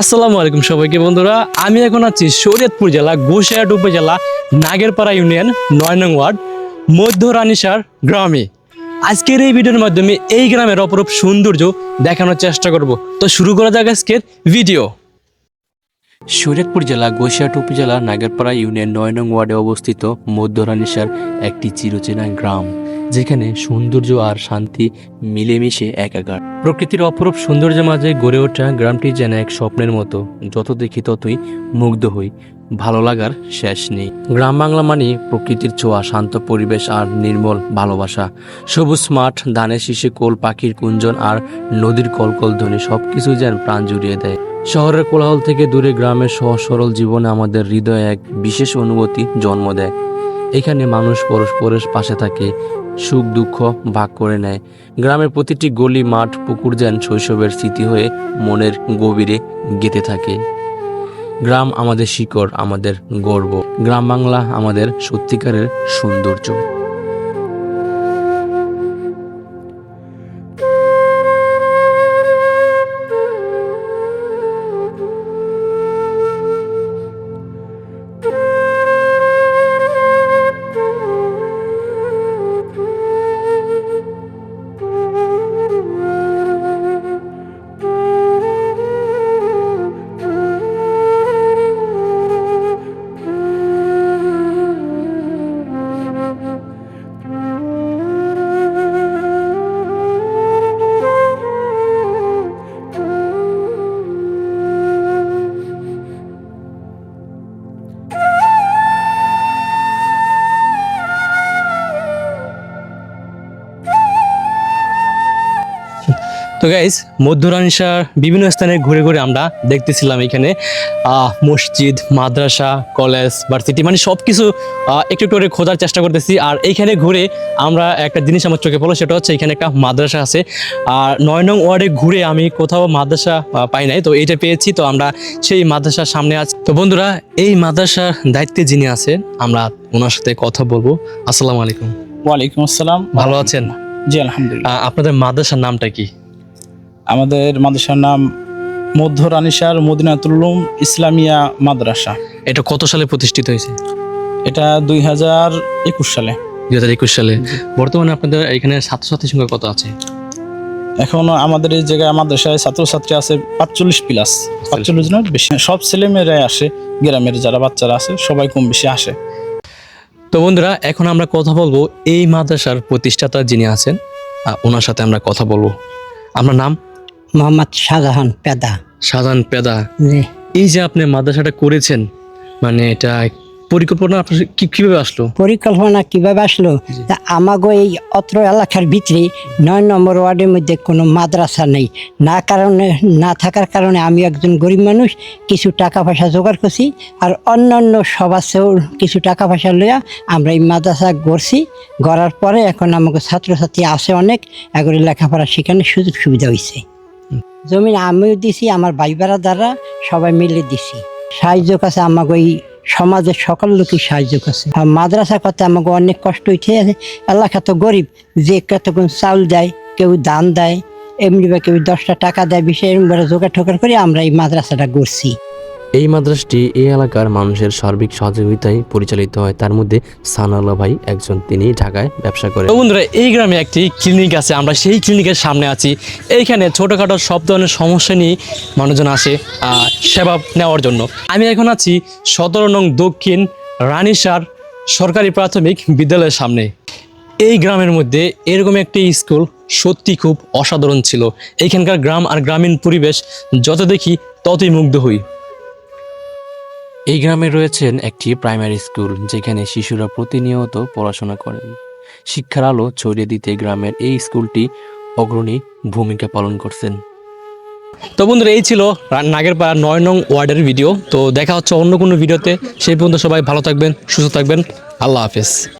আসসালামু আলাইকুম সবাইকে বন্ধুরা। আমি এখন আছি শরীয়তপুর জেলা গোসাইহাট উপজেলা, নাগেরপাড়া ইউনিয়ন, নয় নং ওয়ার্ড মধ্য রানিসার গ্রামে। আজকের এই ভিডিওর মাধ্যমে এই গ্রামের অপরূপ সৌন্দর্য দেখানোর চেষ্টা করব। তো শুরু করা যাক আজকের ভিডিও। শরীয়তপুর জেলা গোসাইহাট উপজেলা, নাগেরপাড়া ইউনিয়ন, নয় নং ওয়ার্ডে অবস্থিত মধ্য রানীসার একটি চিরচেনা গ্রাম। যেখানে সৌন্দর্য আর শান্তি মিলেমিশে একাকার। প্রকৃতির অপরূপ সৌন্দর্যের মাঝে গড়ে ওঠা গ্রামটি যেন এক স্বপ্নের মতো। যত দেখি ততই মুগ্ধ হই। ভালো লাগার শেষ নেই। গ্রাম বাংলা মানে প্রকৃতির ছোঁয়া, শান্ত পরিবেশ আর নির্মল ভালোবাসা। সবুজ মাঠ, ধানের শীষে কোল, পাখির কুঞ্জন আর নদীর কলকল ধ্বনি সবকিছু যেন প্রাণ জুড়িয়ে দেয়। শহরের কোলাহল থেকে দূরে গ্রামের সহজ সরল জীবনে আমাদের হৃদয়ে এক বিশেষ অনুভূতি জন্ম দেয়। এখানে মানুষ পরস্পরের পাশে থাকে, সুখ দুঃখ ভাগ করে নেয়। গ্রামের প্রতিটি গলি, মাঠ, পুকুর যেন শৈশবের স্মৃতি হয়ে মনের গভীরে গেঁথে থাকে। গ্রাম আমাদের শিকড়, আমাদের গর্ব। গ্রাম বাংলা আমাদের সত্যিকারের সৌন্দর্য। তো গাইজ মধ্যরানিসার বিভিন্ন স্থানে ঘুরে ঘুরে আমরা দেখতেছিলাম এখানে আহ, মসজিদ মাদ্রাসা কলেজ ভার্সিটি মানে সব কিছু একটু একটু করে খোঁজার চেষ্টা করতেছি। আর এইখানে ঘুরে আমরা একটা জিনিস আমার চোখে পড়ল সেটা হচ্ছে এখানে একটা মাদ্রাসা আছে। আর নয় নং ওয়ার্ডে ঘুরে আমি কোথাও মাদ্রাসা পাই নাই তো এইটা পেয়েছি তো আমরা সেই মাদ্রাসার সামনে আছি। তো বন্ধুরা এই মাদ্রাসার দায়িত্বে যিনি আছেন আমরা ওনার সাথে কথা বলব। আসসালামু আলাইকুম। ওয়ালাইকুম আসসালাম। ভালো আছেন? জি আলহামদুলিল্লাহ। আপনাদের মাদ্রাসার নামটা কি? আমাদের মাদ্রাসার নাম মধ্য রানিসার মদিনাতুল উলুম ইসলামিয়া মাদ্রাসা। এটা কত সালে প্রতিষ্ঠিত হয়েছে? এটা দুই হাজার একুশ সালে। দুই হাজার একুশ সালে। বর্তমানে আপনাদের এখানে ছাত্রছাত্রীর সংখ্যা কত আছে? এখন আমাদের এই জায়গায় মাদ্রাসায় ছাত্রছাত্রী আছে পাঁচচল্লিশ প্লাস পাঁচচল্লিশ জনের বেশি সব ছেলেমেয়েরাই আসে গ্রামের যারা বাচ্চারা আছে সবাই কম বেশি আসে। তো বন্ধুরা এখন আমরা কথা বলব এই মাদ্রাসার প্রতিষ্ঠাতা যিনি আছেন ওনার সাথে আমরা কথা বলব। আপনার নাম? মোহাম্মদ শাহজাহান পেদা। সাধারণ পেদা। জি। এই যে আপনি মাদ্রাসাটা করেছেন মানে এটা পরিকল্পনা আপনার কি কীভাবে আসলো? পরিকল্পনা কীভাবে আসলো? তা আমাগো এই অত্র এলাকার ভিতরে নয় নম্বর ওয়ার্ডের মধ্যে কোনো মাদ্রাসা নেই। না কারণে না থাকার কারণে আমি একজন গরিব মানুষ কিছু টাকা পয়সা জোগাড় করছি আর অন্যান্য সমাজেও কিছু টাকা পয়সা লইয়া আমরা এই মাদ্রাসা গড়ছি। গড়ার পরে এখন আমাকে ছাত্রছাত্রী আছে অনেক এগুলি লেখাপড়া সেখানে সুযোগ সুবিধা হয়েছে জমিন আমিও দিছি, আমার ভাই দ্বারা সবাই মিলে দিছি। সাহায্য কাছে আমাকে ওই সমাজের সকল লোকই সাহায্য করছে আর মাদ্রাসা করতে আমাকে অনেক কষ্ট উঠে আছে এলাকা তো গরিব, যে কতক্ষণ চাউল দেয়, কেউ দান দেয়, এমনি বা কেউ দশটা টাকা দেয় বিষয় এরকম জোগাড় ঠোকার করে আমরা এই মাদ্রাসাটা গড়ছি। এই মাদ্রাসটি এই এলাকার মানুষের সার্বিক সহযোগিতায় পরিচালিত হয়। তার মধ্যে সানাল্লাহ ভাই একজন, তিনি ঢাকায় ব্যবসা করেন। বন্ধুরা, এই গ্রামে একটি ক্লিনিক আছে। আমরা সেই ক্লিনিকের সামনে আছি। এইখানে ছোটোখাটো সব ধরনের সমস্যা নিয়ে মানুষজন আসে সেবা নেওয়ার জন্য। আমি এখন আছি সতেরো নং দক্ষিণ রানীসার সরকারি প্রাথমিক বিদ্যালয়ের সামনে। এই গ্রামের মধ্যে এরকম একটি স্কুল সত্যি খুব অসাধারণ ছিল। এইখানকার গ্রাম আর গ্রামীণ পরিবেশ যত দেখি ততই মুগ্ধ হই। এই গ্রামে রয়েছেন একটি প্রাইমারি স্কুল, যেখানে শিশুরা প্রতিনিয়ত পড়াশোনা করেন। শিক্ষার আলো ছড়িয়ে দিতে গ্রামের এই স্কুলটি অগ্রণী ভূমিকা পালন করছেন। তো বন্ধুরা, এই ছিল নাগেরপাড়া নয় নং ওয়ার্ডের ভিডিও। তো দেখা হচ্ছে অন্য কোনো ভিডিওতে। সেই পর্যন্ত সবাই ভালো থাকবেন, সুস্থ থাকবেন। আল্লাহ হাফেজ।